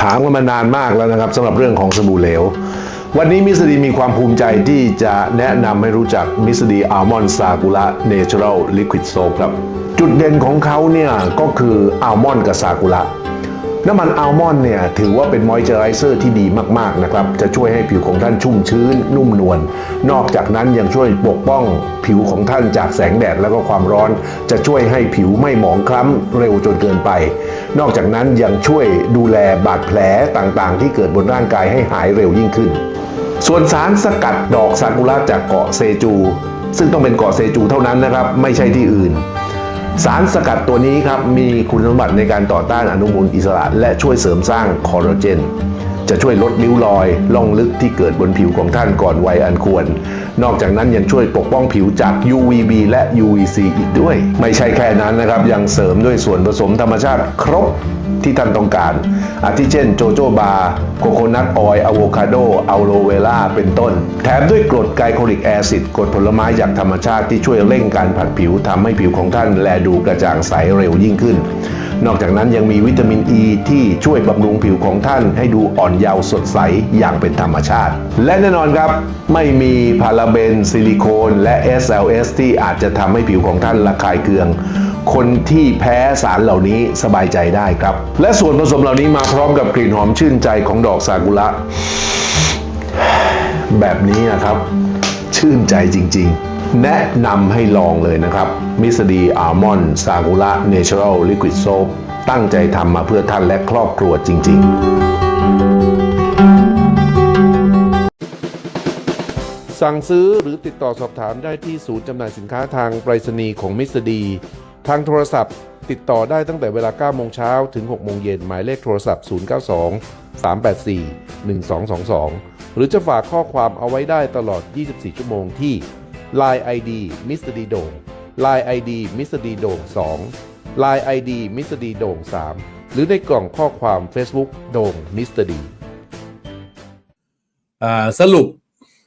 ถามกันมานานมากแล้วนะครับสำหรับเรื่องของสบู่เหลว วันนี้มิสดีมีความภูมิใจที่จะแนะนำให้รู้จักมิสดีอัลมอนด์ซากุระเนเชอรัลลิควิดโซครับ จุดเด่นของเขาเนี่ยก็คืออัลมอนด์กับซากุระ น้ำมันอัลมอนด์เนี่ย ถือว่าเป็นมอยเจอไรเซอร์ที่ดีมากๆนะครับ จะช่วยให้ผิวของท่านชุ่มชื้น นุ่มนวลนอกจากนั้นยังช่วยปกป้องผิวของท่านจากแสงแดดแล้วก็ความร้อน จะช่วยให้ผิวไม่หมองคล้ำเร็วจนเกินไป นอกจากนั้นยังช่วยดูแลบาดแผลต่างๆ ที่เกิดบนร่างกายให้หายเร็วยิ่งขึ้น ส่วนสารสกัดดอกซากุระจากเกาะเซจู ซึ่งต้องเป็นเกาะเซจูเท่านั้นนะครับ ไม่ใช่ที่อื่น สารสกัดตัวนี้ครับมีคุณสมบัติในการต่อต้านอนุมูลอิสระ และช่วยเสริมสร้างคอลลาเจน จะช่วยลดริ้วรอยล่องลึกที่เกิดบนผิวของท่านก่อนวัยอันควร นอกจากนั้นยังช่วยปกป้องผิวจาก UVB และ UVC อีกด้วย ไม่ใช่แค่นั้นนะครับ ยังเสริมด้วยส่วนผสมธรรมชาติครบที่ท่านต้องการ อาทิเช่นโจโจบาโคโคนัทออยล์อะโวคาโดอัลโลเวล่าเป็นต้น แถมด้วยกรดไกลโคลิกแอซิดกรดผลไม้จากธรรมชาติที่ช่วยเร่งการผัดผิวทำให้ผิวของท่านแลดูกระจ่างใสเร็วยิ่งขึ้น นอกจากนั้นยังมีวิตามินอ e ีที่ช่วยบำรุงผิวของท่านให้ดูอ่อนเยาว์สดใสอย่างเป็นธรรมชาติ และแน่นอนครับ ไม่มีพาราเบน ซิลิโคน และ SLS ที่อาจจะทำให้ผิวของท่านระคายเคือง คนที่แพ้สารเหล่านี้สบายใจได้ครับ และส่วนผสมเหล่านี้มาพร้อมกับกลิ่นหอมชื่นใจของดอกซากุระแบบนี้นะครับ ชื่นใจจริง ๆ แนะนำให้ลองเลยนะครับมิสดีอัลมอนด์ซากุระเนเชอรัลลิควิดโซปตั้งใจทำมาเพื่อท่านและครอบครัวจริง ๆ สั่งซื้อหรือติดต่อสอบถามได้ที่ศูนย์จำหน่ายสินค้าทางไปรษณีย์ของมิสดี ทางโทรศัพท์ติดต่อได้ตั้งแต่เวลา 9 โมงเช้าถึง 6 โมงเย็น หมายเลขโทรศัพท์ 092 384 1222 หรือจะฝากข้อความเอาไว้ได้ตลอด 24 ชั่วโมงที่ Line ID Mr. D โด่ง Line ID Mr. D โด่ง2 Line ID Mr. D โด่ง3 หรือในกล่องข้อความ Facebook โด่ง Mr. D อ่าสรุป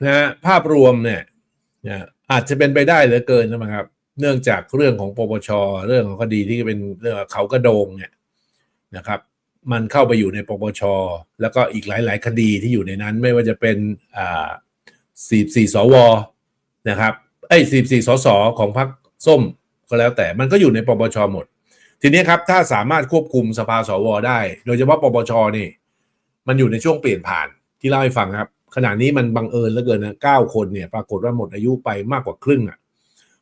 นะฮะภาพรวมเนี่ยนะอาจจะเป็นไปได้เหลือเกินนะครับ เนื่องจากเรื่องของปปช เรื่องของคดีที่เป็นเรื่องเขากระโดงเนี่ยนะครับ มันเข้าไปอยู่ในปปช แล้วก็อีกหลาย ๆ คดีที่อยู่ในนั้นไม่ว่าจะเป็นอ่าสี่สี่สว นะครับไอ้สี่สี่สสของพรรคส้มก็แล้วแต่มันก็อยู่ในปปชหมด ทีนี้ครับถ้าสามารถควบคุมสภาสวได้ โดยเฉพาะปปชนี่ มันอยู่ในช่วงเปลี่ยนผ่านที่เล่าให้ฟังครับ ขณะนี้มันบังเอิญเหลือเกินนะเก้าคนเนี่ยปรากฏว่าหมดอายุไปมากกว่าครึ่งอะ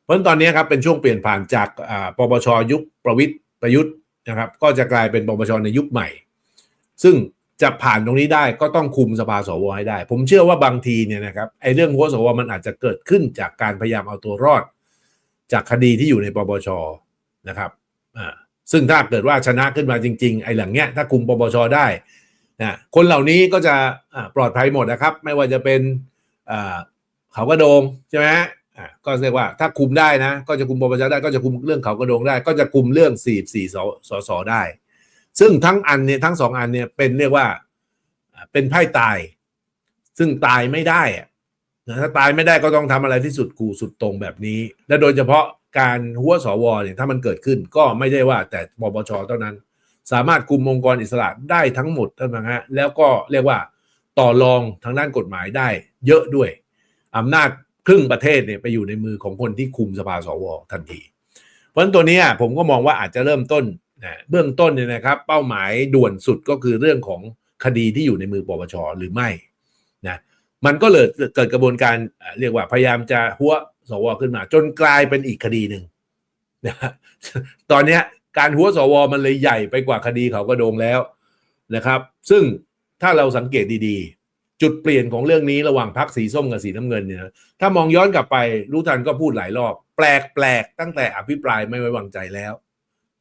เพราะตอนนี้ครับเป็นช่วงเปลี่ยนผ่านจากปปชยุคประวิตยประยุทธ์นะครับ ก็จะกลายเป็นปปชในยุคใหม่ ซึ่ง จะผ่านตรงนี้ได้ก็ต้องคุมสภาสวให้ได้ ผมเชื่อว่าบางทีเนี่ยนะครับไอ้เรื่องหัวสวมันอาจจะเกิดขึ้นจากการพยายามเอาตัวรอด จากคดีที่อยู่ในปปชนะครับอ่าซึ่งถ้าเกิดว่าชนะขึ้นมาจริง ๆ ไอ้หลังเนี้ยถ้าคุมปปชได้นะคนเหล่านี้ก็จะอ่าปลอดภัยหมดนะครับ ไม่ว่าจะเป็นอ่าเขากระโดงใช่ไหมอ่าก็เรียกว่าถ้าคุมได้นะ ก็จะคุมปปชได้ก็จะคุมเรื่องเขากระโดงได้ ก็จะคุมเรื่อง4 4สสสได้ ซึ่งทั้งอันเนี่ยทั้งสองอันเนี่ยเป็นเรียกว่าเป็นไพ่ตาย ซึ่งตายไม่ได้อะนะถ้าตายไม่ได้ก็ต้องทำอะไรที่สุดกูสุดตรงแบบนี้ และโดยเฉพาะการหัวสวเนี่ยถ้ามันเกิดขึ้นก็ไม่ได้ว่าแต่ปปชเท่านั้น สามารถคุมองค์กรอิสระได้ทั้งหมดท่านนะฮะแล้วก็เรียกว่าต่อรองทางด้านกฎหมายได้เยอะด้วยอำนาจครึ่งประเทศเนี่ยไปอยู่ในมือของคนที่คุมสภาสวทันที เพราะฉะนั้นตัวนี้ผมก็มองว่าอาจจะเริ่มต้น นะเบื้องต้นเนี่ยนะครับ เป้าหมายด่วนสุดก็คือเรื่องของคดีที่อยู่ในมือปปชหรือไม่นะมันก็เลยเกิดกระบวนการเรียกว่าพยายามจะหัวสวขึ้นมา จนกลายเป็นอีกคดีหนึ่งนะตอนเนี้ยการหัวสวมันเลยใหญ่ไปกว่าคดีเขากระโดงแล้วนะครับ ซึ่งถ้าเราสังเกตดีๆ จุดเปลี่ยนของเรื่องนี้ระหว่างพักสีส้มกับสีน้ำเงินเนี่ยถ้ามองย้อนกลับไปรู้ทันก็พูดหลายรอบ แปลกแปลกตั้งแต่อภิปรายไม่ไว้วางใจแล้ว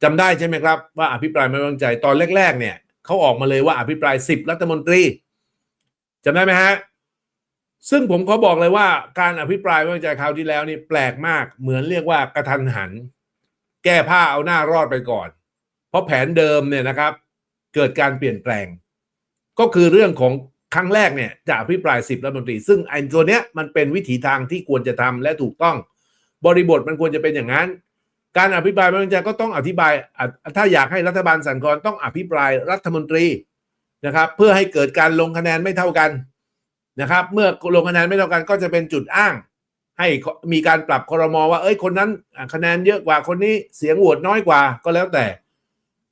จำได้ใช่ไหมครับว่าอภิปรายไม่ไว้วางใจตอนแรก ๆ เนี่ยเขาออกมาเลยว่าอภิปรายสิบรัฐมนตรีจำได้ไหมฮะซึ่งผมเขาบอกเลยว่าการอภิปรายไม่ไว้วางใจคราวที่แล้วนี่แปลกมากเหมือนเรียกว่ากระทันหัน แก้ผ้าเอาหน้ารอดไปก่อน เพราะแผนเดิมเนี่ยนะครับ เกิดการเปลี่ยนแปลง ก็คือเรื่องของครั้งแรกเนี่ยจะอภิปรายสิบรัฐมนตรี ซึ่งไอ้ตัวเนี้ยมันเป็นวิถีทางที่ควรจะทำและถูกต้อง บริบทมันควรจะเป็นอย่างนั้น การอภิปรายไม่ไว้วางใจก็ต้องอธิบายอะถ้าอยากให้รัฐบาลสั่นคลอนต้องอภิปรายรัฐมนตรีนะครับ เพื่อให้เกิดการลงคะแนนไม่เท่ากันนะครับ เมื่อลงคะแนนไม่เท่ากันก็จะเป็นจุดอ้าง ให้มีการปรับครมอว่าเอ้ยคนนั้นคะแนนเยอะกว่าคนนี้เสียงโหวตน้อยกว่าก็แล้วแต่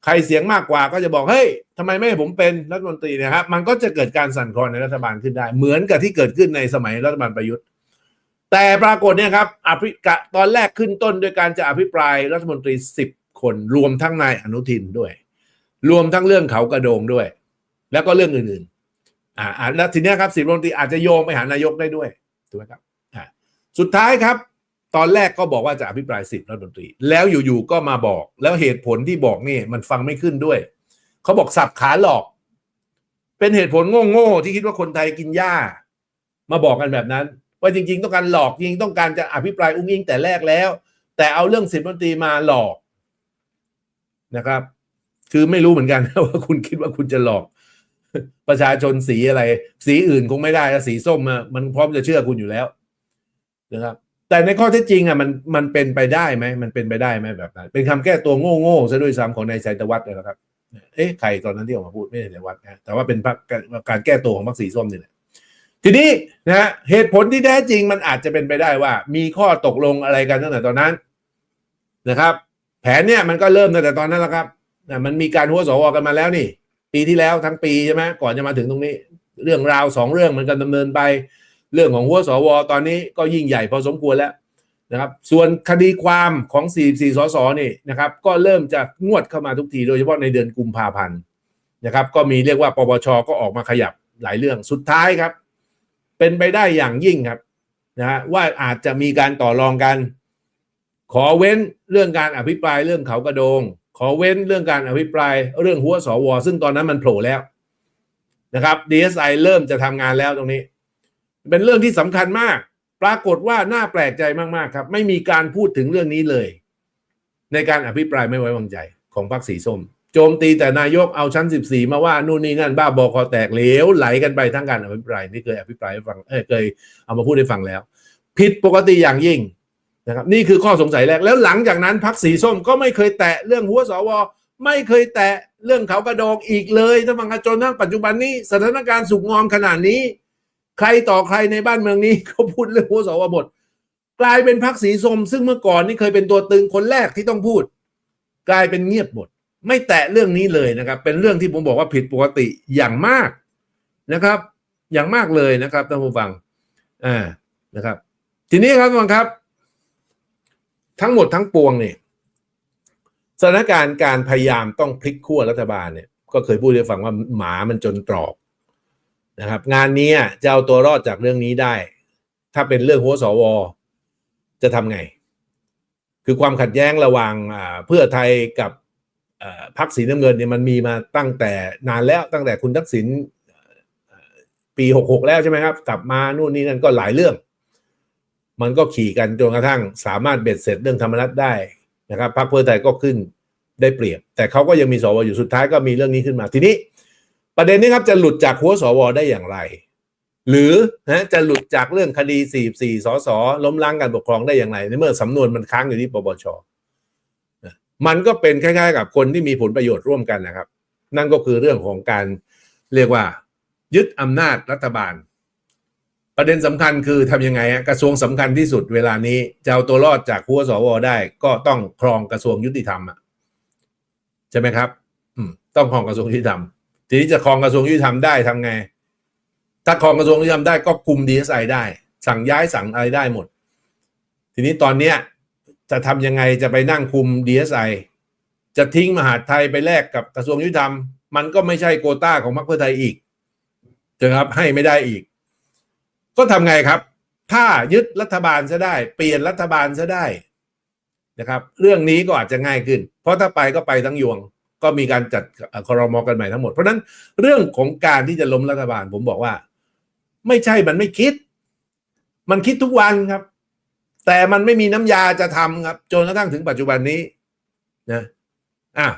ใครเสียงมากกว่าก็จะบอกเฮ้ยทำไมไม่ให้ผมเป็นรัฐมนตรีนะครับ มันก็จะเกิดการสั่นคลอนในรัฐบาลขึ้นได้ เหมือนกับที่เกิดขึ้นในสมัยรัฐบาลประยุทธ์ แต่ปรากฏเนี่ยครับอภิกะตอนแรกขึ้นต้นด้วยการจะอภิปรายรัฐมนตรีสิบคนรวมทั้งนายอนุทินด้วย รวมทั้งเรื่องเขากระโดงด้วย แล้วก็เรื่องอื่นๆอ่าแล้วทีเนี้ยครับสิบรัฐมนตรีอาจจะโยงไปหานายกได้ด้วยถูกไหมครับอ่าสุดท้ายครับ ตอนแรกก็บอกว่าจะอภิปรายสิบรัฐมนตรี แล้วอยู่ๆก็มาบอก แล้วเหตุผลที่บอกนี่มันฟังไม่ขึ้นด้วยเขาบอกสับขาหลอก เป็นเหตุผลโง่ๆที่คิดว่าคนไทยกินหญ้า มาบอกกันแบบนั้น ว่าจริง ๆ ต้องการหลอกจริงต้องการจะอภิปรายอุ้งอิงแต่แรกแล้ว แต่เอาเรื่องสิบรัฐมนตรีมาหลอกนะครับ คือไม่รู้เหมือนกันว่าคุณคิดว่าคุณจะหลอก ประชาชนสีอะไร สีอื่นคงไม่ได้แล้วสีส้มมันพร้อมจะเชื่อคุณอยู่แล้วนะครับ แต่ในข้อเท็จจริงอะมันมันเป็นไปได้ไหมมันเป็นไปได้ไหมแบบนั้น เป็นคำแก้ตัวโง่ๆซะด้วยซ้ำของนายชัยตวัฒน์เลยนะครับเอ๊ะใครตอนนั้นที่ออกมาพูดไม่ใช่ชัยวัฒน์นะแต่ว่าเป็นการแก้ตัวของพรรคสีส้มนี่แหละ ทีนี้นะฮะเหตุผลที่แท้จริงมันอาจจะเป็นไปได้ว่า มีข้อตกลงอะไรกันตั้งแต่ตอนนั้นนะครับ แผนเนี่ยมันก็เริ่มตั้งแต่ตอนนั้นแล้วครับนะมันมีการหัวสวกันมาแล้วนี่ ปีที่แล้วทั้งปีใช่ไหมก่อนจะมาถึงตรงนี้ เรื่องราวสองเรื่องมันก็ดำเนินไป เรื่องของหัวสวตอนนี้ก็ยิ่งใหญ่พอสมควรแล้วนะครับ ส่วนคดีความของ 44 สสนี่นะครับ ก็เริ่มจะงวดเข้ามาทุกที โดยเฉพาะในเดือนกุมภาพันธ์นะครับ ก็มีเรียกว่าปปชก็ออกมาขยับหลายเรื่องสุดท้ายครับ เป็นไปได้อย่างยิ่งครับนะฮะว่าอาจจะมีการต่อรองกัน ขอเว้นเรื่องการอภิปรายเรื่องเขากระโดง ขอเว้นเรื่องการอภิปรายเรื่องหัวสว ซึ่งตอนนั้นมันโผล่แล้วนะครับ DSI เริ่มจะทำงานแล้วตรงนี้ เป็นเรื่องที่สำคัญมาก ปรากฏว่าน่าแปลกใจมากๆครับ ไม่มีการพูดถึงเรื่องนี้เลย ในการอภิปรายไม่ไว้วางใจของพรรคสีส้ม โจมตีแต่นายกเอาชั้น 14 มาว่านู่นนี่นั่นบ้าบอคอแตกเหลวไหลกันไปทั้งการอภิปรายที่เคยอภิปรายฟังเอ้ยเคยเอามาพูดให้ฟังแล้ว ผิดปกติอย่างยิ่งนะครับนี่คือข้อสงสัยแรกแล้วหลังจากนั้นพรรคสีส้มก็ไม่เคยแตะเรื่องหัวสวไม่เคยแตะเรื่องเขากระโดงอีกเลยท่านฟังจนทั้งปัจจุบันนี้สถานการณ์สุกงอมขนาดนี้ ใครต่อใครในบ้านเมืองนี้เขาพูดเรื่องหัวสวบทกลายเป็นพรรคสีส้มซึ่งเมื่อก่อนนี่เคยเป็นตัวตึงคนแรกที่ต้องพูด กลายเป็นเงียบหมด ไม่แตะเรื่องนี้เลยนะครับ เป็นเรื่องที่ผมบอกว่าผิดปกติอย่างมากนะครับ อย่างมากเลยนะครับท่านผู้ฟังอ่านะครับ ทีนี้ครับท่านผู้ฟังครับ ทั้งหมดทั้งปวงเนี่ยสถานการณ์การพยายามต้องพลิกขั้วรัฐบาลเนี่ยก็เคยพูดให้ฟังว่าหมามันจนตรอกนะครับ งานนี้จะเอาตัวรอดจากเรื่องนี้ได้ ถ้าเป็นเรื่องหัวสวจะทำไง คือความขัดแย้งระหว่างเพื่อไทยกับ พรรคสีน้ำเงินเนี่ยมันมีมาตั้งแต่นานแล้วตั้งแต่คุณทักษิณปีหกหกแล้วใช่ไหมครับ กลับมานู่นนี่นั่นก็หลายเรื่อง มันก็ขี่กันจนกระทั่งสามารถเบ็ดเสร็จเรื่องธรรมนัตได้นะครับพรรคเพื่อไทยก็ขึ้นได้เปรียบ แต่เขาก็ยังมีสวอยู่สุดท้ายก็มีเรื่องนี้ขึ้นมาทีนี้ ประเด็นนี้ครับจะหลุดจากหัวสวได้อย่างไร หรือนะจะหลุดจากเรื่องคดี 44สสล้มล้างการปกครองได้อย่างไรในเมื่อสำนวนมันค้างอยู่ที่ปปช มันก็เป็นคล้ายๆ กับคนที่มีผลประโยชน์ร่วมกันนะครับ นั่นก็คือเรื่องของการเรียกว่า ยึดอำนาจรัฐบาล ประเด็นสำคัญคือทำยังไงฮะกระทรวงสำคัญที่สุดเวลานี้จะเอาตัวรอดจากหัวสวได้ ก็ต้องครองกระทรวงยุติธรรมอะใช่ไหมครับอืมต้องครองกระทรวงยุติธรรมทีนี้จะครองกระทรวงยุติธรรมได้ทำไง ถ้าครองกระทรวงยุติธรรมได้ก็คุมดีเอสไอได้ สั่งย้ายสั่งอะไรได้หมด ทีนี้ตอนเนี้ย จะทำยังไงจะไปนั่งคุมดีเอสไอจะทิ้งมหาดไทยไปแลกกับกระทรวงยุติธรรม มันก็ไม่ใช่โควต้าของพรรคเพื่อไทยอีกนะครับให้ไม่ได้อีก ก็ทำไงครับ ถ้ายึดรัฐบาลซะได้ เปลี่ยนรัฐบาลซะได้นะครับ เรื่องนี้ก็อาจจะง่ายขึ้น เพราะถ้าไปก็ไปทั้งยวง ก็มีการจัดคอรมอกันใหม่ทั้งหมด เพราะนั้นเรื่องของการที่จะล้มรัฐบาลผมบอกว่า ไม่ใช่มันไม่คิด มันคิดทุกวันครับ แต่มันไม่มีน้ำยาจะทำครับ จนกระทั่งถึงปัจจุบันนี้นะอ้าว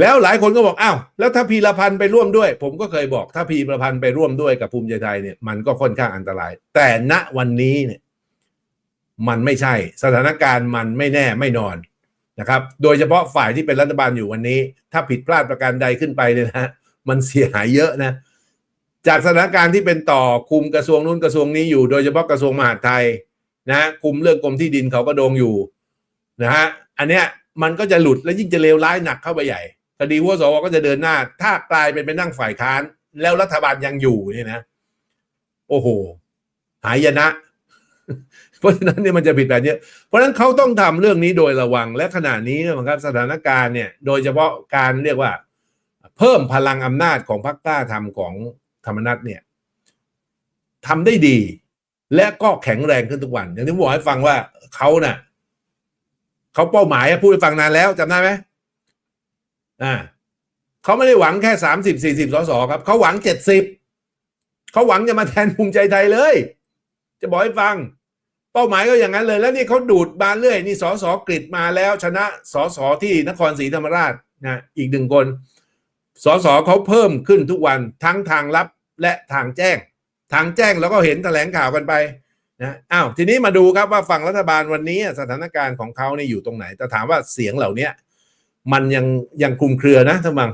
แล้วหลายคนก็บอกอ้าวแล้วถ้าพีรพันธ์ไปร่วมด้วย ผมก็เคยบอก ถ้าพีรพันธ์ไปร่วมด้วยกับภูมิใจไทยเนี่ยมันก็ค่อนข้างอันตราย แต่ณวันนี้เนี่ย มันไม่ใช่ สถานการณ์มันไม่แน่ไม่นอนนะครับ โดยเฉพาะฝ่ายที่เป็นรัฐบาลอยู่วันนี้ ถ้าผิดพลาดประการใดขึ้นไปเนี่ยนะฮะมันเสียหายเยอะนะ จากสถานการณ์ที่เป็นต่อคุมกระทรวงนู้นกระทรวงนี้อยู่ โดยเฉพาะกระทรวงมหาดไทย นะฮะคุมเรื่องกรมที่ดินเขาก็โดงอยู่นะฮะอันเนี้ยมันก็จะหลุดและยิ่งจะเลวร้ายหนักเข้าไปใหญ่คดีหัวสวก็จะเดินหน้า ถ้ากลายเป็นไปนั่งฝ่ายค้าน แล้วรัฐบาลยังอยู่เนี่ยนะ โอ้โห หายนะ เพราะฉะนั้นเนี่ยมันจะผิดแบบเนี้เพราะฉะนั้นเขาต้องทำเรื่องนี้โดยระวังและขณะนี้นะครับสถานการณ์เนี่ย โดยเฉพาะการเรียกว่า เพิ่มพลังอำนาจของพรรคกล้าทำของธรรมนัตเนี่ยทำได้ดี และก็แข็งแรงขึ้นทุกวัน อย่างที่ผมบอกให้ฟังว่าเขาเน่ะเขาเป้าหมายพูดให้ฟังนานแล้วจำได้ไหมอ่าเขาไม่ได้หวังแค่สามสิบสี่สิบสสครับเขาหวังเจ็ดสิบเขาหวังจะมาแทนภูมิใจไทยเลย จะบอกให้ฟัง เป้าหมายก็อย่างนั้นเลย แล้วนี่เขาดูดมาเรื่อย นี่สสกฤษมาแล้ว ชนะสสที่นครศรีธรรมราชนะอีกหนึ่งคนสสเขาเพิ่มขึ้นทุกวันทั้งทางลับและทางแจ้ง ทางแจ้งแล้วก็เห็นแถลงข่าวกันไปนะอ้าวทีนี้มาดูครับว่าฝั่งรัฐบาลวันนี้สถานการณ์ของเขาเนี่ยอยู่ตรงไหนแต่ถามว่าเสียงเหล่านี้มันยังยังคลุมเครือนะท่านบัง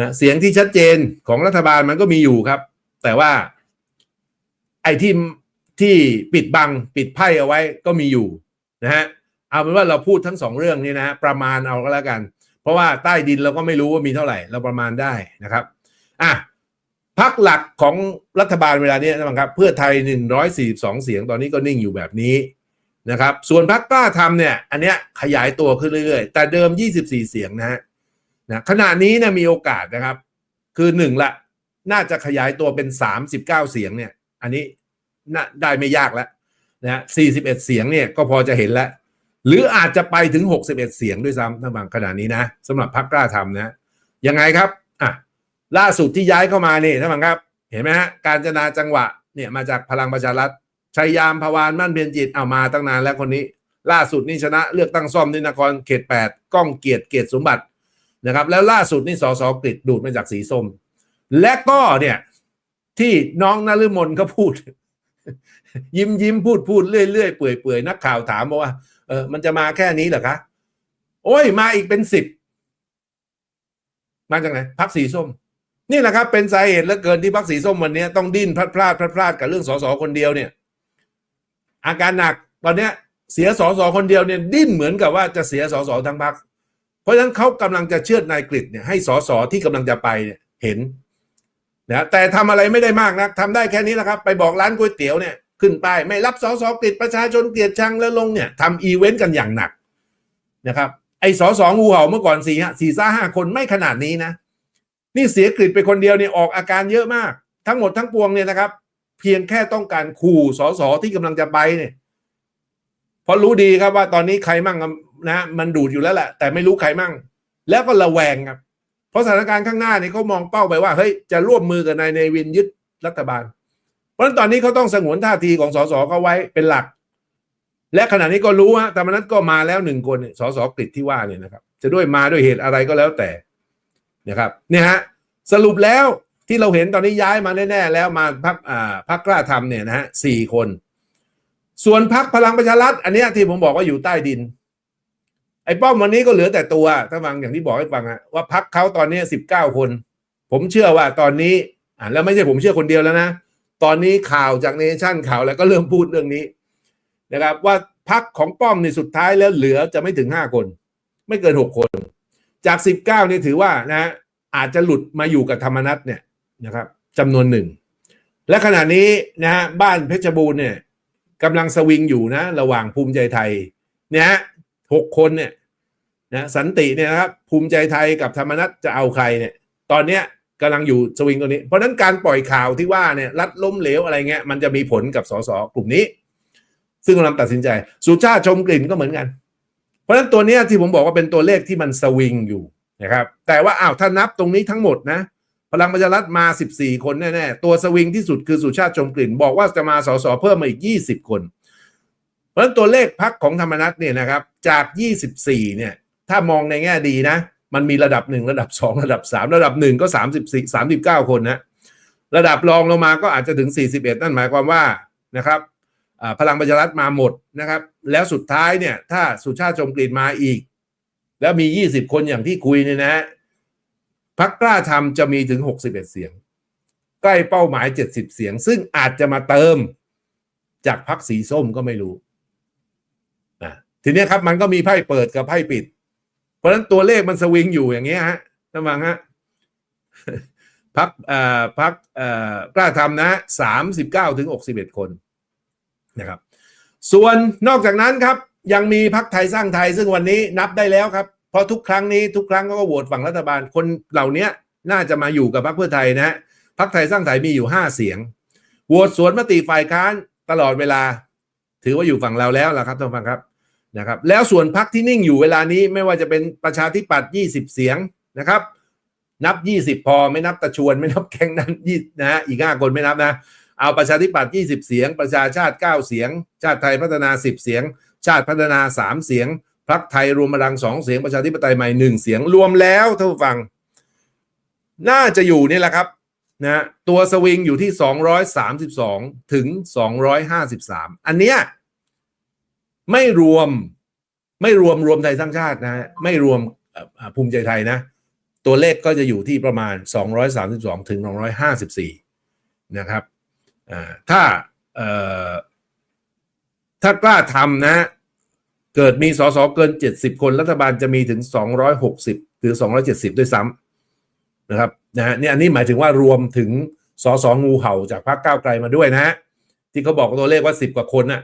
นะเสียงที่ชัดเจนของรัฐบาลมันก็มีอยู่ครับ แต่ว่า ไอ้ที่ที่ปิดบังปิดไพ่เอาไว้ก็มีอยู่นะฮะเอาเป็นว่าเราพูดทั้งสองเรื่องนี้นะประมาณเอาก็แล้วกัน เพราะว่าใต้ดินเราก็ไม่รู้ว่ามีเท่าไหร่ เราประมาณได้นะครับ อะ พักหลักของรัฐบาลเวลานี้นะครับ เพื่อไทย 142 เสียงตอนนี้ก็นิ่งอยู่แบบนี้นะครับ ส่วนพักกล้าทำเนี่ย อันเนี้ยขยายตัวขึ้นเรื่อยๆ แต่เดิม 24 เสียงนะฮะนะขณะนี้เนี่ยมีโอกาสนะครับ คือหนึ่งละ น่าจะขยายตัวเป็น 39 เสียงเนี่ย อันนี้น่าได้ไม่ยากแล้วนะ41 เสียงเนี่ยก็พอจะเห็นแล้ว หรืออาจจะไปถึง 61 เสียงด้วยซ้ำถ้าบางขนาดนี้นะสำหรับพรรคกล้าทำนะยังไงครับอะ ล่าสุดที่ย้ายเข้ามานี่ท่านผู้ชมครับ เห็นไหมฮะการจนาจังหวะเนี่ยมาจากพลังประชารัฐชัยยามพวานมั่นเพียรจิตเอามาตั้งนานแล้วคนนี้ ล่าสุดนี่ชนะเลือกตั้งซ่อมที่นครเขต8ก้องเกียรติเกียรติสมบัตินะครับแล้วล่าสุดนี่สสกฤษดูดมาจากสีส้มและก็เนี่ยที่น้องนฤมลเขาพูด ยิ้มยิ้มพูดพูดเรื่อยเรื่อยเปื่อยเปื่อยนักข่าวถามบอกว่าเออมันจะมาแค่นี้เหรอคะโอ้ยมาอีกเป็นสิบมาจากไหนพักสีส้ม นี่แหละครับเป็นสาเหตุเหลือเกินที่พักสีส้มวันนี้ต้องดิ้นพลาดพลาดพลาดพลาดกับเรื่องสสคนเดียวเนี่ย อาการหนักตอนเนี้ยเสียสสคนเดียวเนี่ยดิ้นเหมือนกับว่าจะเสียสสทั้งพักเพราะฉะนั้นเขากำลังจะเชื่อดนายกฤษเนี่ยให้สสที่กำลังจะไปเนี่ยเห็นนะแต่ทำอะไรไม่ได้มากนะทำได้แค่นี้แหละครับ ไปบอกร้านก๋วยเตี๋ยวเนี่ยขึ้นไปไม่รับสสกฤษประชาชนเกลียดชังแล้วลงเนี่ยทำอีเวนต์กันอย่างหนักนะครับ ไอ้สสงูเห่าเมื่อก่อนสี่ฮะสี่ซ่าห้าคนไม่ขนาดนี้นะ นี่เสียกฤษไปคนเดียวเนี่ยออกอาการเยอะมาก ทั้งหมดทั้งปวงเนี่ยนะครับ เพียงแค่ต้องการขู่สสที่กำลังจะไปเนี่ยเพราะรู้ดีครับว่าตอนนี้ใครมั่งนะมันดูดอยู่แล้วแหละแต่ไม่รู้ใครมั่ง แล้วก็ระแวงครับเพราะสถานการณ์ข้างหน้านี่เขามองเป้าไปว่าเฮ้ยจะร่วมมือกับนายเนวินยึดรัฐบาล เพราะฉะนั้นตอนนี้เขาต้องสงวนท่าทีของสสเขาไว้เป็นหลัก และขณะนี้ก็รู้ฮะแต่มนันก็มาแล้วหนึ่งคนเนี่ยสสกฤษที่ว่าเนี่ยนะครับ จะด้วยมาด้วยเหตุอะไรก็แล้วแต่ นะครับเนี่ยฮะสรุปแล้วที่เราเห็นตอนนี้ย้ายมาแน่ๆแล้วมาพักอ่าพักกล้าทำเนี่ยนะฮะสี่คน ส่วนพักพลังประชารัฐอันนี้ที่ผมบอกว่าอยู่ใต้ดิน ไอ้ป้อมวันนี้ก็เหลือแต่ตัวถ้าฟังอย่างที่บอกให้ฟังอะว่าพักเขาตอนนี้สิบเก้าคน ผมเชื่อว่าตอนนี้อ่าแล้วไม่ใช่ผมเชื่อคนเดียวแล้วนะตอนนี้ข่าวจากเนชั่นข่าวแล้วก็เริ่มพูดเรื่องนี้นะครับว่าพักของป้อมในสุดท้ายแล้วเหลือจะไม่ถึงห้าคน ไม่เกินหกคน จากสิบเนี่ยถือว่านะอาจจะหลุดมาอยู่กับธรรมนัตเนี่ยนะครับจำนวนหนึ่ง และขณะนี้นะฮะบ้านเพชรบูรณ์เนี่ยกำลังสวิงอยู่นะ ระหว่างภูมิใจไทยเนี่ยหกคนเนี่ยนะสันติเนี่ยนะครับภูมิใจไทยกับธรรมนัตจะเอาใครเนี่ย ตอนเนี้ยกำลังอยู่สวิงตัวนี้ เพราะฉะนั้นการปล่อยข่าวที่ว่าเนี่ยรัดล้มเหลวอะไรเงี้ยมันจะมีผลกับสสกลุ่มนี้ ซึ่งกำลังตัดสินใจ สุชาติชมกลิ่นก็เหมือนกัน เพราะฉะนั้นตัวเนี้ยที่ผมบอกว่าเป็นตัวเลขที่มันสวิงอยู่นะครับแต่ว่าอ้าวถ้านับตรงนี้ทั้งหมดนะ พลังประชารัฐมา 14 คนแน่ๆ ตัวสวิงที่สุดคือสุชาติชมกลิ่น บอกว่าจะมาสสเพิ่มมาอีก 20 คน เพราะฉะนั้นตัวเลขพักของธรรมนัตเนี่ยนะครับจาก 24 เนี่ยถ้ามองในแง่ดีนะ มันมีระดับ 1 ระดับ 2 ระดับ 3 ระดับ 1 ก็ 34 39 คนนะระดับรองลงมาก็อาจจะถึง 41 นั่นหมายความว่านะครับ พลังประชารัฐมาหมดนะครับ แล้วสุดท้ายเนี่ย ถ้าสุชาติชมกลิ่นมาอีก แล้วมี 20 คนอย่างที่คุยเนี่ยนะพักกล้าทำจะมีถึง 61 เสียง ใกล้เป้าหมาย 70 เสียง ซึ่งอาจจะมาเติมจากพักสีส้มก็ไม่รู้นะทีนี้ครับมันก็มีไพ่เปิดกับไพ่ปิด เพราะฉะนั้นตัวเลขมันสวิงอยู่อย่างเงี้ยฮะท่านฟังฮะพักเอ่อพักเอ่อกล้าทำนะสามสิบเก้าถึงหกสิบเอ็ดคน นะครับ ส่วนนอกจากนั้นครับยังมีพักไทยสร้างไทยซึ่งวันนี้นับได้แล้วครับ เพราะทุกครั้งนี้ทุกครั้งก็โหวตฝั่งรัฐบาลคนเหล่านี้น่าจะมาอยู่กับพรรคเพื่อไทยนะฮะพักไทยสร้างไทยมีอยู่ห้าเสียงโหวตสวนมติฝ่ายค้านตลอดเวลา ถือว่าอยู่ฝั่งเราแล้วล่ะครับท่านฟังครับนะครับแล้วส่วนพักที่นิ่งอยู่เวลานี้ไม่ว่าจะเป็นประชาธิปัตย์20 เสียงนะครับ นับ 20 พอไม่นับตะชวนไม่นับแก๊งนั้นยี่นะฮะอีกห้าคนไม่นับนะ เอาประชาธิปัตย์20 เสียง ประชาชาติ 9 เสียง ชาติไทยพัฒนา 10 เสียง ชาติพัฒนา 3 เสียงพรรคไทยรวมพลัง2เสียงประชาธิปไตยใหม่1เสียงรวมแล้วท่านผู้ฟัง น่าจะอยู่นี่แหละครับนะตัวสวิงอยู่ที่ 232 ถึง 253 อันเนี้ยไม่รวมไม่รวมรวมไทยสร้างชาตินะ ไม่รวมภูมิใจไทยนะ ตัวเลขก็จะอยู่ที่ประมาณ 232 ถึง 254 นะครับ ถ้าถ้ากล้าทำนะ เกิดมีสสเกิน 70 คนรัฐบาลจะมีถึง 260 หรือ 270 ด้วยซ้ำนะครับนะฮะนี่อันนี้หมายถึงว่ารวมถึงสสงูเห่าจากพรรคก้าวไกลมาด้วยนะ ที่เขาบอกตัวเลขว่า 10 กว่าคนนะ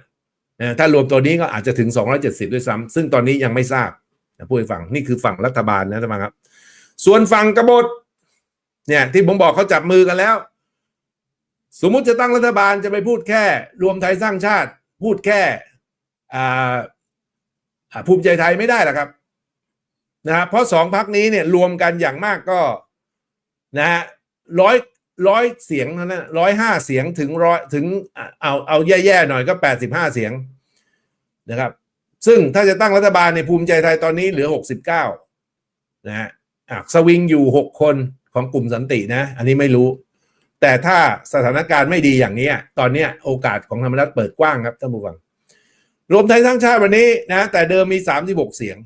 นะถ้ารวมตัวนี้ก็อาจจะถึง 270 ด้วยซ้ำซึ่งตอนนี้ยังไม่ทราบนะพูดให้ฟังนี่คือฝั่งรัฐบาลนะท่านผู้ชมครับ ส่วนฝั่งกบฏเนี่ยที่ผมบอกเขาจับมือกันแล้ว สมมุติจะตั้งรัฐบาลจะไปพูดแค่ รวมไทยสร้างชาติ พูดแค่ภูมิใจไทยไม่ได้หรอกครับนะฮะเพราะสองพักนี้เนี่ยรวมกันอย่างมากก็นะฮะร้อยร้อยเสียงนั้นร้อยห้าเสียงถึงร้อยถึงเอาเอาแย่ๆหน่อยก็แปดสิบห้าเสียงนะครับ ซึ่งถ้าจะตั้งรัฐบาลในภูมิใจไทยตอนนี้เหลือหกสิบเก้านะฮะสวิงอยู่หกคนของกลุ่มสันตินะ อันนี้ไม่รู้ แต่ถ้าสถานการณ์ไม่ดีอย่างนี้ตอนนี้โอกาสของธรรมรัฐเปิดกว้างครับท่านผู้ฟังรวมไทยสร้างชาติวันนี้นะแต่เดิมมี 36 เสียง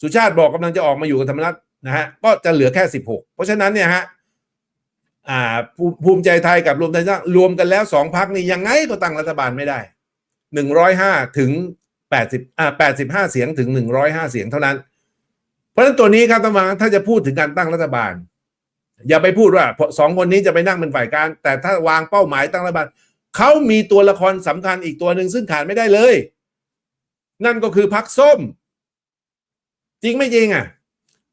สุชาติบอกกำลังจะออกมาอยู่กับธรรมรัฐนะฮะก็จะเหลือแค่ 16 เพราะฉะนั้นเนี่ยฮะอ่าภูภูมิใจไทยกับรวมไทยสร้างรวมกันแล้วสองพักนี่ยังไงก็ตั้งรัฐบาลไม่ได้ 105 ถึง 80อ่า85 เสียงถึง 105 เสียงเท่านั้น เพราะฉะนั้นตัวนี้ครับท่านผู้ฟังถ้าจะพูดถึงการตั้งรัฐบาล อย่าไปพูดว่าสองคนนี้จะไปนั่งเป็นฝ่ายการ แต่ถ้าวางเป้าหมายตั้งรัฐบาลเขามีตัวละครสำคัญอีกตัวหนึ่งซึ่งขาดไม่ได้เลย นั่นก็คือพักส้ม จริงไม่จริงอะ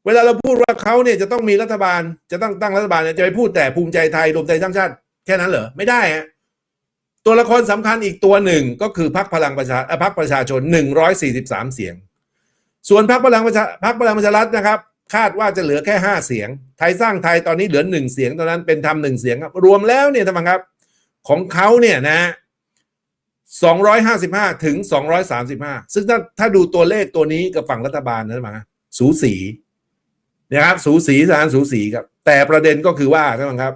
เวลาเราพูดว่าเขาเนี่ยจะต้องมีรัฐบาล จะต้องตั้งรัฐบาลจะไปพูดแต่ภูมิใจไทยรวมไทยสร้างชาติแค่นั้นเหรอไม่ได้ฮะตัวละครสำคัญอีกตัวหนึ่งก็คือพรรคพลังประชาพรรคประชาชนหนึ่งร้อยสี่สิบสามเสียง ส่วนพรรคพลังประชาพรรคพลังประชารัฐนะครับ คาดว่าจะเหลือแค่ห้าเสียง ไทยสร้างไทยตอนนี้เหลือหนึ่งเสียงตอนนั้นเป็นธรรมหนึ่งเสียงครับ รวมแล้วเนี่ยท่านผู้ชมครับของเขาเนี่ยนะสองร้อยห้าสิบห้าถึงสองร้อยสามสิบห้าซึ่งถ้าถ้าดูตัวเลขตัวนี้กับฝั่งรัฐบาลนะท่านผู้ชมครับสูสีนะครับสูสีสานสูสีครับ แต่ประเด็นก็คือว่าท่านผู้ชมครับ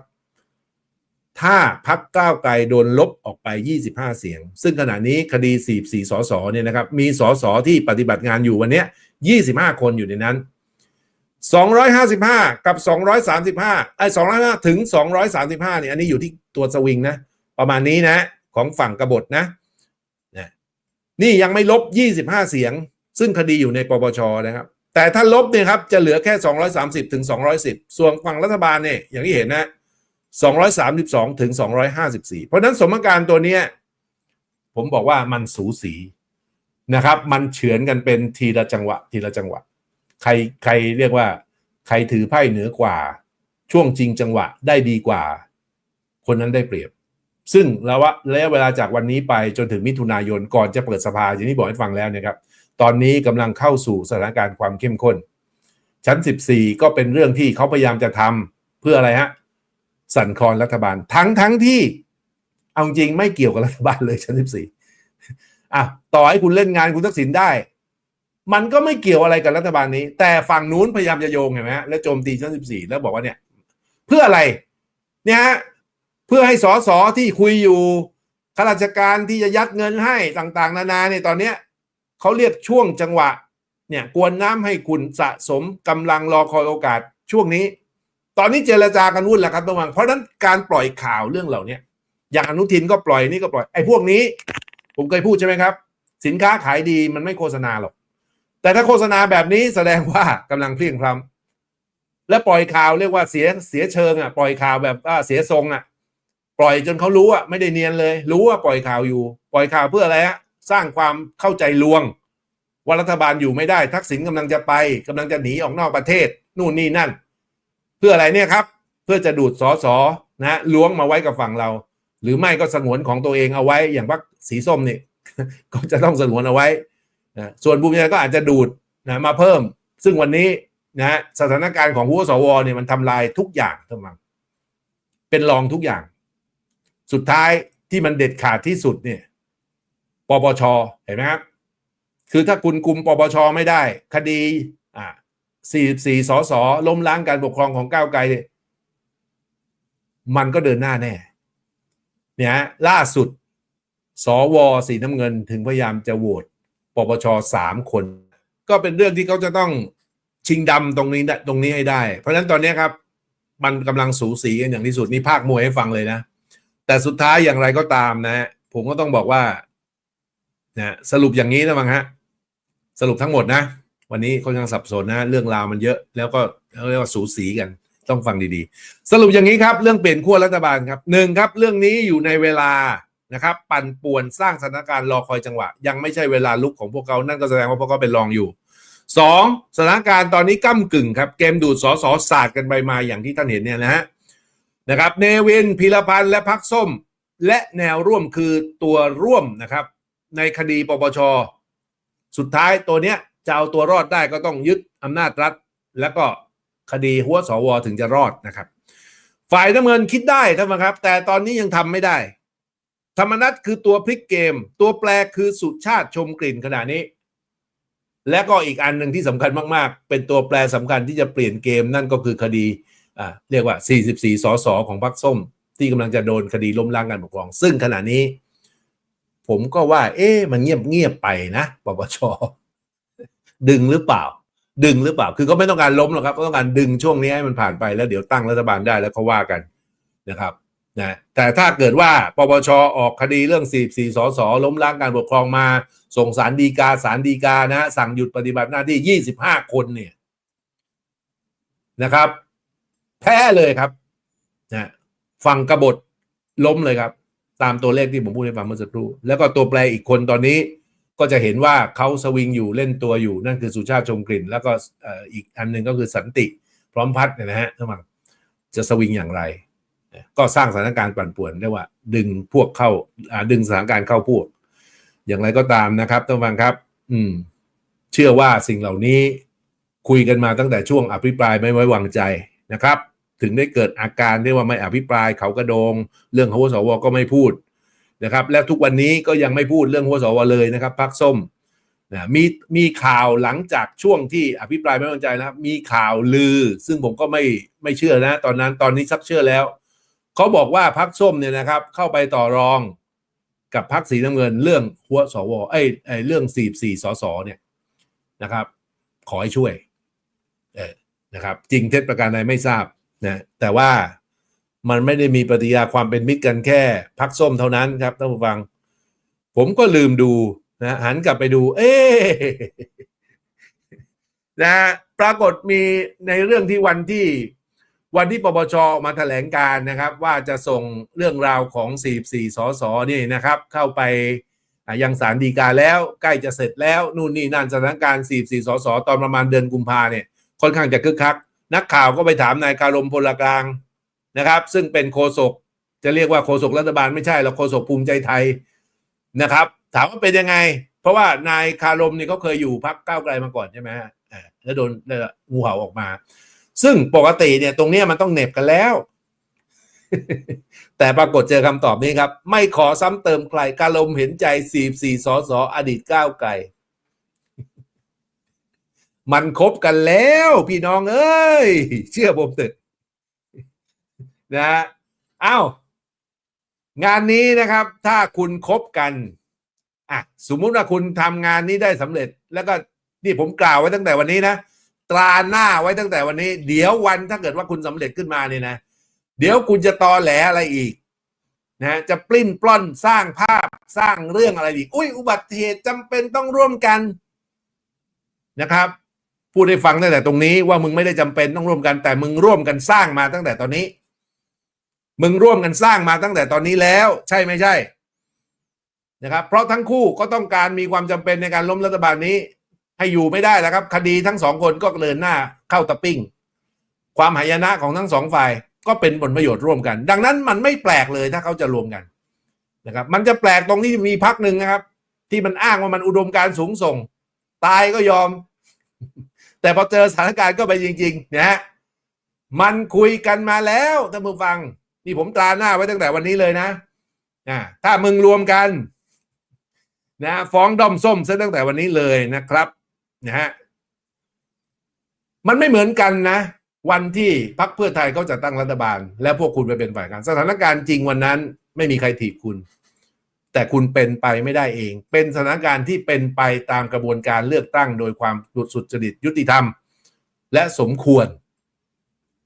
ถ้าพักก้าวไกลโดนลบออกไป 25 เสียง ซึ่งขณะนี้คดี 44สสเนี่ยนะครับ มีสสที่ปฏิบัติงานอยู่วันนี้ย25 คนอยู่ในนั้น 255 กับ 235ไอ้255ถึง 235เนี่ยอันนี้อยู่ที่ตัวสวิงนะ ประมาณนี้นะ ของฝั่งกบฏนะนะนี่ยังไม่ลบ 25 เสียง ซึ่งคดีอยู่ในปปชนะครับ แต่ถ้าลบเนี่ยครับ จะเหลือแค่ 230 ถึง 210 ส่วนฝั่งรัฐบาลเนี่ยอย่างที่เห็นนะ 232 ถึง 254 เพราะนั้นสมการตัวเนี้ยผมบอกว่ามันสูสีนะครับ มันเฉือนกันเป็นทีละจังหวะ ทีละจังหวะ ใครใครเรียกว่า ใครถือไพ่เหนือกว่า ช่วงจริงจังหวะได้ดีกว่า คนนั้นได้เปรียบ ซึ่งระวะระยะเวลาจากวันนี้ไปจนถึงมิถุนายนก่อนจะเปิดสภาอย่างที่บอกให้ฟังแล้วเนะครับ ตอนนี้กำลังเข้าสู่สถานการณ์ความเข้มข้น ชั้น 14 ก็เป็นเรื่องที่เขาพยายามจะทำเพื่ออะไรฮะสั่นคลอนรัฐบาลทั้งทั้งที่ เอาจริงไม่เกี่ยวกับรัฐบาลเลยชั้น 14อะต่อให้คุณเล่นงานคุณทักษิณได้ มันก็ไม่เกี่ยวอะไรกับรัฐบาลนี้ แต่ฝั่งนู้นพยายามจะโยงเห็นไหมฮะแล้วโจมตีชั้น14แล้วบอกว่าเนี่ย เพื่ออะไร เนี่ยฮะเพื่อให้สอสอที่คุยอยู่ข้าราชการที่จะยัดเงินให้ต่างๆ นานาเนี่ยตอนเนี้ยเขาเรียกช่วงจังหวะ เนี่ยกวนน้ำให้คุณสะสมกำลังรอคอยโอกาสช่วงนี้ ตอนนี้เจรจากันวุ่นแล้วครับต้องวังเพราะฉะนั้นการปล่อยข่าวเรื่องเหล่านี้อย่างอนุทินก็ปล่อยนี่ก็ปล่อยไอ้พวกนี้ ผมเคยพูดใช่ไหมครับ สินค้าขายดีมันไม่โฆษณาหรอก แต่ถ้าโฆษณาแบบนี้แสดงว่ากำลังเพลียงพล้ำและปล่อยข่าวเรียกว่าเสียเสียเชิงอะปล่อยข่าวแบบว่าเสียทรงอะ ปล่อยจนเขารู้อะไม่ได้เนียนเลย รู้ว่าปล่อยข่าวอยู่ ปล่อยข่าวเพื่ออะไรฮะสร้างความเข้าใจลวง ว่ารัฐบาลอยู่ไม่ได้ ทักษิณกำลังจะไปกำลังจะหนีออกนอกประเทศ นู่นนี่นั่น เพื่ออะไรเนี่ยครับ เพื่อจะดูดสอสอนะฮะล้วงมาไว้กับฝั่งเรา หรือไม่ก็สงวนของตัวเองเอาไว้อย่างพรรคสีส้มนี่ก็จะต้องสงวนเอาไว้ นะส่วนภูมิใจก็อาจจะดูดนะมาเพิ่ม ซึ่งวันนี้นะสถานการณ์ของผู้สวเนี่ยมันทำลายทุกอย่างทั้งหมดเป็นรองทุกอย่าง สุดท้ายที่มันเด็ดขาดที่สุดเนี่ยปปชเห็นไหมครับคือถ้าคุณคุมปปชไม่ได้ คดีอ่า44สสล้มล้างการปกครองของก้าวไกลมันก็เดินหน้าแน่ เนี่ยล่าสุด สวสีน้ำเงินถึงพยายามจะโหวต ปปชสามคน ก็เป็นเรื่องที่เขาจะต้องชิงดำตรงนี้ได้ตรงนี้ให้ได้ เพราะฉะนั้นตอนนี้ครับ มันกำลังสูสีกันอย่างที่สุดนี่ภาคมวยให้ฟังเลยนะ แต่สุดท้ายอย่างไรก็ตามนะ ผมก็ต้องบอกว่านะสรุปอย่างนี้นะมังฮะ สรุปทั้งหมดนะ วันนี้ค่อนข้างสับสนนะ เรื่องราวมันเยอะ แล้วก็เรียกว่าสูสีกัน ต้องฟังดีๆ สรุปอย่างนี้ครับ เรื่องเปลี่ยนขั้วรัฐบาลครับหนึ่งครับ เรื่องนี้อยู่ในเวลา นะครับปั่นป่วนสร้างสถานการณ์รอคอยจังหวะ ยังไม่ใช่เวลาลุกของพวกเขานั่นก็แสดงว่าพวกเขาเป็นรองอยู่สองสถานการณ์ตอนนี้ก้ากึ่งครับ เกมดูดสอสอศาสตร์กันไปมาอย่างที่ท่านเห็นเนี่ยนะฮะนะครับเนวินพีรพันธ์และพักส้ม และแนวร่วมคือตัวร่วมนะครับ ในคดีปปช สุดท้ายตัวเนี้ยจะเอาตัวรอดได้ก็ต้องยึดอำนาจรัฐ แล้วก็คดีหัวสวถึงจะรอดนะครับ ฝ่ายน้ำเงินคิดได้ท่านผู้ครับ แต่ตอนนี้ยังทำไม่ได้ ธรรมนัตคือตัวพลิกเกม ตัวแปรคือสุชาติชมกลิ่นขณะนี้ และก็อีกอันหนึ่งที่สำคัญมาก ๆ เป็นตัวแปรสำคัญที่จะเปลี่ยนเกมนั่นก็คือคดีอ่าเรียกว่า 44 สสของพรรคส้ม ที่กำลังจะโดนคดีล้มล้างการปกครอง ซึ่งขณะนี้ ผมก็ว่า เอ๊ะมันเงียบเงียบไปนะปปชดึงหรือเปล่า ดึงหรือเปล่า คือเขาไม่ต้องการล้มหรอกครับเขาต้องการดึงช่วงนี้ให้มันผ่านไปแล้วเดี๋ยวตั้งรัฐบาลได้แล้วเขาว่ากันนะครับ นะแต่ถ้าเกิดว่าปปชออกคดีเรื่อง 44สสล้มล้างการปกครองมา ส่งสารดีกาสารดีกานะ สั่งหยุดปฏิบัติหน้าที่ 25 คนเนี่ยนะครับ แพ้เลยครับนะฝั่งกบฏล้มเลยครับ ตามตัวเลขที่ผมพูดให้ฟังเมื่อสักครู่ แล้วก็ตัวแปรอีกคนตอนนี้ก็จะเห็นว่าเขาสวิงอยู่เล่นตัวอยู่นั่นคือสุชาติชมกลิ่น แล้วก็อีกอันหนึ่งก็คือสันติพร้อมพัฒน์เนี่ยนะฮะทั้งหมดจะสวิงอย่างไร ก็สร้างสถานการณ์ปั่นป่วนได้ว่า ดึงพวกเข้าดึงสถานการณ์เข้าพวก อย่างไรก็ตามนะครับท่านฟังครับ อืม เชื่อว่าสิ่งเหล่านี้คุยกันมาตั้งแต่ช่วงอภิปรายไม่ไว้วางใจนะครับ ถึงได้เกิดอาการเรียกว่าไม่อภิปรายเขากระโดง เรื่องของวสวก็ไม่พูดนะครับ และทุกวันนี้ก็ยังไม่พูดเรื่องหัวสวเลยนะครับพักส้มนะมีมีข่าวหลังจากช่วงที่อภิปรายไม่ไว้วางใจนะครับ มีข่าวลือ ซึ่งผมก็ไม่ไม่เชื่อนะ ตอนนั้นตอนนี้สักเชื่อแล้ว เขาบอกว่าพักส้มเนี่ยนะครับ เข้าไปต่อรองกับพักสีน้ำเงินเรื่องหัวสวเอ้ยเอ้เรื่องสี่สี่สสเนี่ยนะครับ ขอให้ช่วย เออนะครับ จริงเท็จประการใดไม่ทราบนะแต่ว่ามันไม่ได้มีปฏิยาความเป็นมิตรกันแค่พักส้มเท่านั้นครับท่านผู้ฟัง ผมก็ลืมดูนะหันกลับไปดู เอ๊ะนะปรากฏมีในเรื่องที่วันที่ วันที่ปปชมาแถลงการนะครับ ว่าจะส่งเรื่องราวของ 44 สสนี่นะครับ เข้าไปยังสารดีกาแล้วใกล้จะเสร็จแล้วนู่นนี่นั่นสถานการณ์ 44 สสตอนประมาณเดือนกุมภาเนี่ยค่อนข้างจะคึกคัก นักข่าวก็ไปถามนายการมพลกลางนะครับ ซึ่งเป็นโฆษกจะเรียกว่าโฆษกรัฐบาลไม่ใช่หรอกโฆษกภูมิใจไทยนะครับ ถามว่าเป็นยังไง เพราะว่านายคารมนี่เขาเคยอยู่พักก้าวไกลมาก่อนใช่ไหมฮะแล้วโดนงูเห่าออกมา ซึ่งปกติเนี่ยตรงนี้มันต้องเหน็บกันแล้ว แต่ปรากฏเจอคำตอบนี้ครับ ไม่ขอซ้ำเติมใครการลมเห็นใจ44สสอดีตก้าวไกลมันคบกันแล้วพี่น้องเอ้ย เชื่อผมเถอะนะฮะอ้าวงานนี้นะครับ ถ้าคุณคบกันอะสมมุติว่าคุณทำงานนี้ได้สำเร็จ แล้วก็นี่ผมกล่าวไว้ตั้งแต่วันนี้นะ ตราหน้าไว้ตั้งแต่วันนี้ เดี๋ยววันถ้าเกิดว่าคุณสำเร็จขึ้นมาเนี่ยนะ เดี๋ยวคุณจะตอแหลอะไรอีกนะจะปลิ้นปล้อนสร้างภาพสร้างเรื่องอะไรอีก อุ้ยอุบัติเหตุจำเป็นต้องร่วมกันนะครับพูดให้ฟังตั้งแต่ตรงนี้ว่ามึงไม่ได้จำเป็นต้องร่วมกัน แต่มึงร่วมกันสร้างมาตั้งแต่ตอนนี้ มึงร่วมกันสร้างมาตั้งแต่ตอนนี้แล้ว ใช่ไม่ใช่นะครับ เพราะทั้งคู่ก็ต้องการมีความจำเป็นในการล้มรัฐบาลนี้ ให้อยู่ไม่ได้แล้วครับ คดีทั้งสองคนก็เดินหน้าเข้าตะปิ้ง ความหายนะของทั้งสองฝ่ายก็เป็นผลประโยชน์ร่วมกัน ดังนั้นมันไม่แปลกเลยถ้าเขาจะรวมกันนะครับ มันจะแปลกตรงที่มีพักหนึ่งนะครับ ที่มันอ้างว่ามันอุดมการณ์สูงส่ง ตายก็ยอม แต่พอเจอสถานการณ์ก็ไปจริงๆนะฮะมันคุยกันมาแล้วท่านผู้ฟังนี่ผมตราหน้าไว้ตั้งแต่วันนี้เลยนะนะถ้ามึงรวมกัน นะ ฟ้องด้อมส้มซะตั้งแต่วันนี้เลยนะครับ นะฮะมันไม่เหมือนกันนะ วันที่พักเพื่อไทยเขาจะตั้งรัฐบาล และพวกคุณไปเป็นฝ่ายการสถานการณ์จริงวันนั้น ไม่มีใครถีบคุณ แต่คุณเป็นไปไม่ได้เอง เป็นสถานการณ์ที่เป็นไปตามกระบวนการเลือกตั้ง โดยความสุดจริตยุติธรรม และสมควร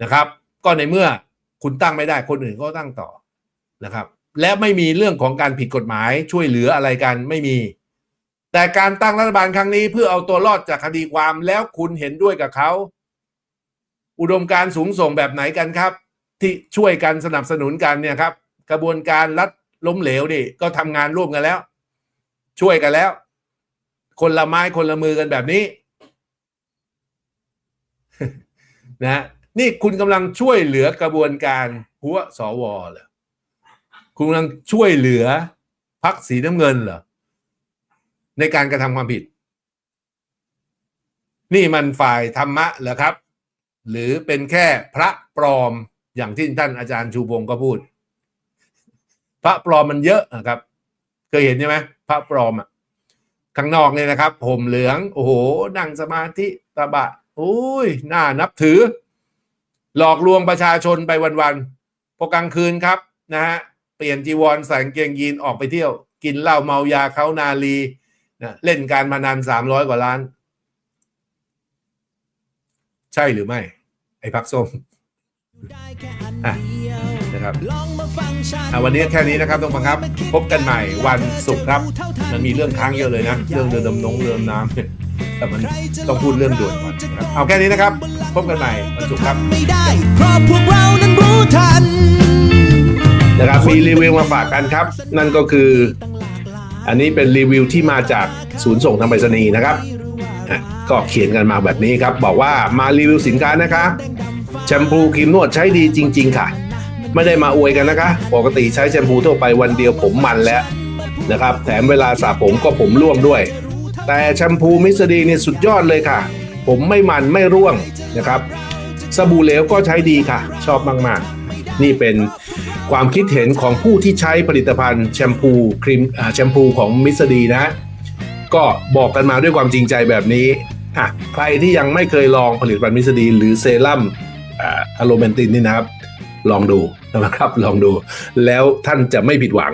นะครับ ก็ในเมื่อคุณตั้งไม่ได้คนอื่นก็ตั้งต่อนะครับ และไม่มีเรื่องของการผิดกฎหมายช่วยเหลืออะไรกันไม่มี แต่การตั้งรัฐบาลครั้งนี้เพื่อเอาตัวรอดจากคดีความแล้วคุณเห็นด้วยกับเขา อุดมการสูงส่งแบบไหนกันครับ ที่ช่วยกันสนับสนุนกันเนี่ยครับ กระบวนการรัฐล้มเหลวนี่ก็ทำงานร่วมกันแล้ว ช่วยกันแล้ว คนละไม้คนละมือกันแบบนี้นะฮะนี่คุณกำลังช่วยเหลือกระบวนการหัวสวเหรอคุณกำลังช่วยเหลือพักสีน้ำเงินเหรอ ในการกระทำความผิด นี่มันฝ่ายธรรมะเหรอครับ หรือเป็นแค่พระปลอมอย่างที่ท่านอาจารย์ชูพงก็พูด พระปลอมมันเยอะนะครับเคยเห็นใช่ไหมพระปลอมอะข้างนอกเนี่ยนะครับ ผมเหลือง โอ้โห นั่งสมาธิตะบะโอ้ยน่านับถือ หลอกลวงประชาชนไปวันๆพอกลางคืนครับนะฮะเปลี่ยนจีวรใส่กางเกงยีนออกไปเที่ยว กินเหล้าเมายาเขานาลี นะเล่นการพนันสามร้อยกว่าล้าน ใช่หรือไม่ ไอ้พักส้มนะครับวันนี้แค่นี้นะครับต้องฟังครับ พบกันใหม่วันศุกร์ครับ มันมีเรื่องค้างเยอะเลยนะ เรื่องเรือดำน้งเรือดำน้ำแต่มันต้องพูดเรื่องด่วนก่อนครับเอาแค่นี้นะครับ พบกันใหม่วันศุกร์ครับไม่ได้เพราะพวกเรานั้นรู้ทันนะครับมีรีวิวมาฝากกันครับ นั่นก็คือ อันนี้เป็นรีวิวที่มาจากศูนย์ส่งทางไปรษณีย์นะครับก็เขียนกันมาแบบนี้ครับ บอกว่ามารีวิวสินค้านะคะแชมพูครีมนวดใช้ดีจริง ๆ ค่ะ ไม่ได้มาอวยกันนะคะ ปกติใช้แชมพูทั่วไปวันเดียวผมมันแล้วนะครับ แถมเวลาสระผมก็ผมร่วงด้วย แต่แชมพูมิสดีนี่สุดยอดเลยค่ะ ผมไม่มันไม่ร่วงนะครับ สบู่เหลวก็ใช้ดีค่ะ ชอบมากๆ นี่เป็น ความคิดเห็นของผู้ที่ใช้ผลิตภัณฑ์แชมพูครีมแชมพูของมิสดีนะ ก็บอกกันมาด้วยความจริงใจแบบนี้อะใครที่ยังไม่เคยลองผลิตภัณฑ์มิสดีหรือเซรั่มอะโลเมนตินนี่นะครับ ลองดูนะครับลองดู แล้วท่านจะไม่ผิดหวัง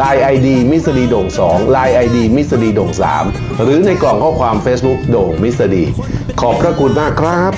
Line ID มิสดีโด่ง2 Line ID มิสดีโด่ง3 หรือในกล่องข้อความ Facebook โด่งมิสดีขอบพระคุณมากครับ